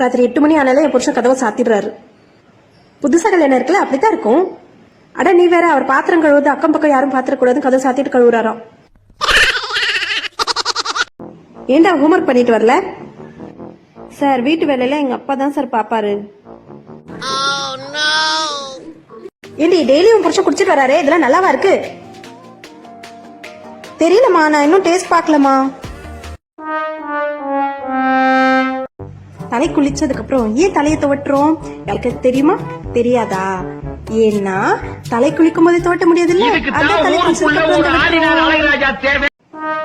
ராத்திரி எட்டு மணி ஆனாலே என் புருஷன் கதவை சாத்திடுறாரு. புதுசாக கல்யாணம் இருக்குல்ல அப்படித்தான் இருக்கும். அட நீ வேற அவர் பாத்திரம் கழுவுது அக்கம் பக்கம் யாரும் பாத்திரக்கூடாது கதவை சாத்திட்டு கழுவுறாராம். ஏன்டா ஹோம்ஒர்க் பண்ணிட்டு வரல? சார் வீட்டு வேலையில எங்க அப்பா தான் சார் பாப்பாரு. ஏண்டி டெய்லி உன் புருஷன் குடிச்சிட்டு வராரு? இதெல்லாம் நல்லாவா இருக்கு? தெரியலம்மா நான் இன்னும் டேஸ்ட் பார்க்கலம்மா. தலை குளிச்சதுக்கு அப்புறம் ஏன் தலையை துவட்டுறோம்? யாருக்கு தெரியுமா? தெரியாதா? ஏன்னா தலை குளிக்கும் போது துவட்ட முடியாது இல்ல.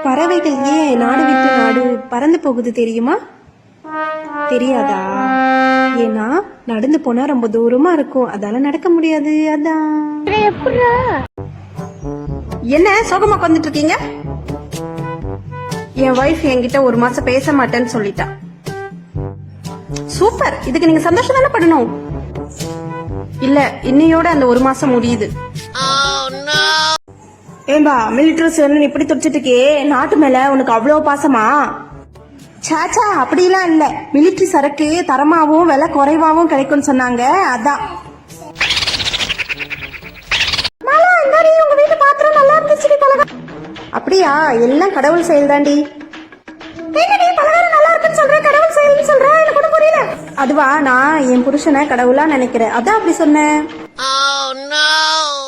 பறவைகள் ஏன் நாடு விட்டு நாடு பறந்து போகுது தெரியுமா? தெரியாதா? ஏன்னா நடந்து போனா ரொம்ப தூரமா இருக்கும். அதால நடக்க முடியாது. அதான். என்ன சோகமா உட்காந்துட்டு இருக்கீங்க? என் ஒய்ஃப் என்கிட்ட ஒரு மாசம் பேச மாட்டேன்னு சொல்லிட்டா. சூப்பர் இதுக்கு நீங்க சந்தோஷம் தானே படணும்? இல்ல இன்னையோட அந்த ஒரு மாசம் முடியுது. ஏம்பா மிலிட்டரி சேர்னு இப்படி துடிச்சிட்டு இருக்கே நாட்டு மேல உனக்கு அவ்வளவு பாசமா? சாச்சா அப்படிலாம் இல்ல. மிலிட்டரி சரக்கு தரமாவும் விலை குறைவாவும் கிடைக்கும்னு சொன்னாங்க. அதான். வீட்டு பாத்திரம் நல்லா அப்படியா? எல்லாம் கடவுள் செயல் தாண்டி அதுவா நான் என் புருஷனை கடவுளா நினைக்கிறேன். அதான் அப்படி சொன்னேன். Oh,